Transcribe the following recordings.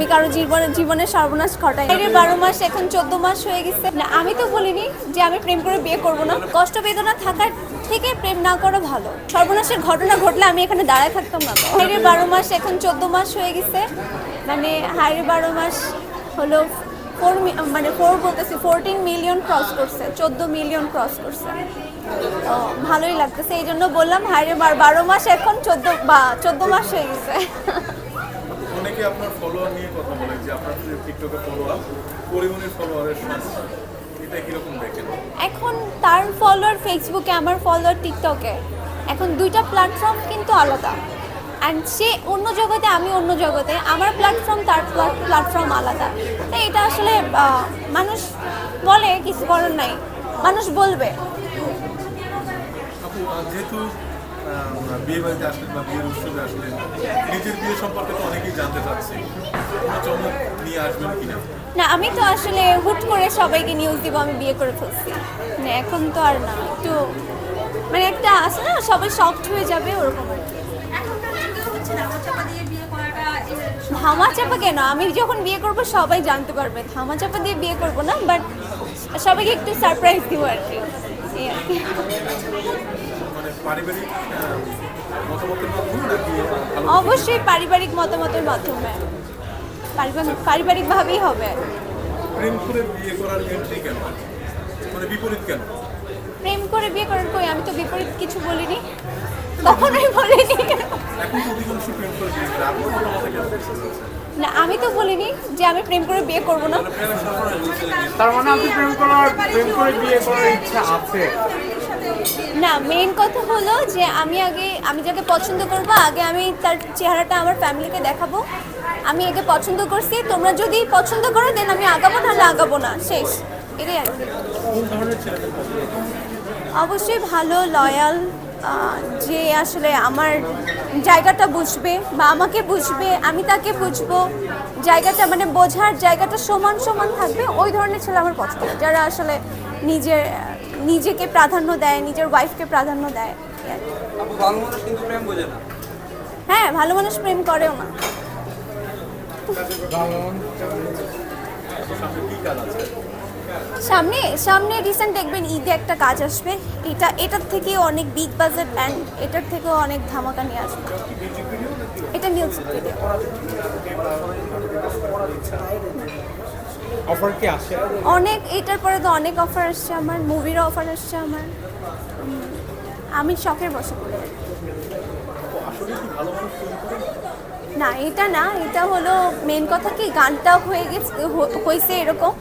আমি কারও জীবনে জীবনে সর্বনাশ ঘটাই এর বারো মাস, এখন চোদ্দ মাস হয়ে গেছে। না, আমি তো বলিনি যে আমি প্রেম করে বিয়ে করব না। কষ্ট বেদনা থাকার থেকে প্রেম না করা ভালো। সর্বনাশের ঘটনা ঘটলে আমি এখানে দাঁড়ায় থাকতাম না হাইরে বারো মাস, এখন চোদ্দ মাস হয়ে গেছে। মানে হাইরে বারো মাস হলো ফোর মানে ফোর বলতেছি ফোরটিন মিলিয়ন ক্রস করছে, চোদ্দ মিলিয়ন ক্রস করছে। ভালোই লাগতেছে, এই জন্য বললাম হাইরে বারো মাস, এখন চোদ্দ বা, চোদ্দ মাস হয়ে গেছে। অনেকে আপনার ফলোয়ার নিয়ে কথা বলে যে আপনার যে টিকটকে ফলোয়ার পরিমাণের ফলোয়ারের সংখ্যা এটা কীরকম দেখেন? এখন তার ফলোয়ার ফেসবুকে আমার ফলোয়ার টিকটকে এখন দুইটা প্ল্যাটফর্ম কিন্তু আলাদা। অ্যান্ড সে অন্য জগতে আমি অন্য জগতে। আমার প্ল্যাটফর্ম তার প্ল্যাটফর্ম আলাদা। তাই এটা আসলে মানুষ বলে কিছু করার নাই। মানুষ বলবে। যেহেতু বিয়ে বাড়িতে আসলেন বা বিয়ের উৎসবে আসলেন নিজের বিয়ে সম্পর্কে তো অনেকেই জানতে চাচ্ছে। চমক নিয়ে আসবেন কিনা? না, আমি তো আসলে হুট করে সবাইকে নিউজ দিব, আমি বিয়ে করে ফেলছি। মানে এখন তো আর না, একটু মানে একটা আছে না, সবাই শক্ট হয়ে যাবে ওরকম আর কি। না ধামা চাপা কেন? আমি যখন বিয়ে করব, সবাই জানতে পারবে। ধামা চাপা দিয়ে বিয়ে করব না বাট সবাইকে একটু সারপ্রাইজ দিব আর কি। মানে পারিবারিক অবশ্যই পারিবারিক মতামতের মাধ্যমে। পারিবারিক পারিবারিকভাবেই হবে। প্রেম করে বিয়ে করার এন্ট্রি কেন? মানে বিপরীত কেন? প্রেম করে বিয়ে করার কই? আমি তো বিপরীত কিছু বলিনি। কখনোই বলিনি। না আমি তো বলিনি যে আমি প্রেম করে বিয়ে করব না। তার মানে আপনি প্রেম করার প্রেম করে বিয়ে করার ইচ্ছা আছে। না মেইন কথা হলো যে আমি আগে আমি যাকে পছন্দ করব আগে আমি তার চেহারাটা আমার ফ্যামিলিকে দেখাবো। আমি একে পছন্দ করছি তোমরা যদি পছন্দ করো দেন আমি আগাবো নাহলে আগাবো না। শেষ। এটাই আর কি। অবশ্যই ভালো লয়াল যে আসলে আমার জায়গাটা বুঝবে বা আমাকে বুঝবে আমি তাকে বুঝব। জায়গাটা মানে বোঝার জায়গাটা সমান সমান থাকবে ওই ধরনের ছেলে আমার পছন্দ। যারা আসলে নিজের নিজেকে প্রাধান্য দেয় নিজের ওয়াইফকে প্রাধান্য দেয়। হ্যাঁ ভালো মানুষ প্রেম করেও না। সামনে সামনে সামনে রিসেন্ট দেখবেন ঈদে একটা কাজ আসবে। এটা এটার থেকে অনেক বিগ বাজেট অ্যান্ড এটার থেকেও অনেক ধামাকা নিয়ে আসবে। এটা মিউজিক ভিডিও অফার কি আসে? অনেক এটার পরে তো অনেক অফার আসছে আমার মুভিরও অফার আসছে আমার। আমি শখের বসে করে না এটা না এটা হলো মেন কথা কি গানটা হয়ে গেছে হয়েছে এরকম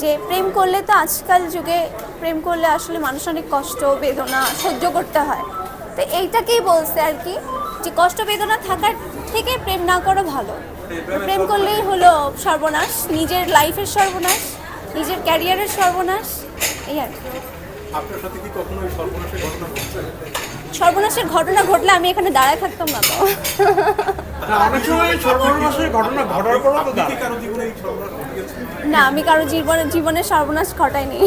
যে প্রেম করলে তো আজকাল যুগে প্রেম করলে আসলে মানুষ অনেক কষ্ট বেদনা সহ্য করতে হয়। তো এইটাকেই বলছে আর কি যে কষ্ট বেদনা থাকার থেকে প্রেম না করা ভালো। প্রেম করলেই হলো সর্বনাশ নিজের লাইফের সর্বনাশ নিজের ক্যারিয়ারের সর্বনাশ এই আর সর্বনাশের ঘটনা ঘটলে আমি এখানে দাঁড়ায় থাকতাম না তো। গেছে? না আমি কারও জীবনে জীবনে সর্বনাশ ঘটাইনি।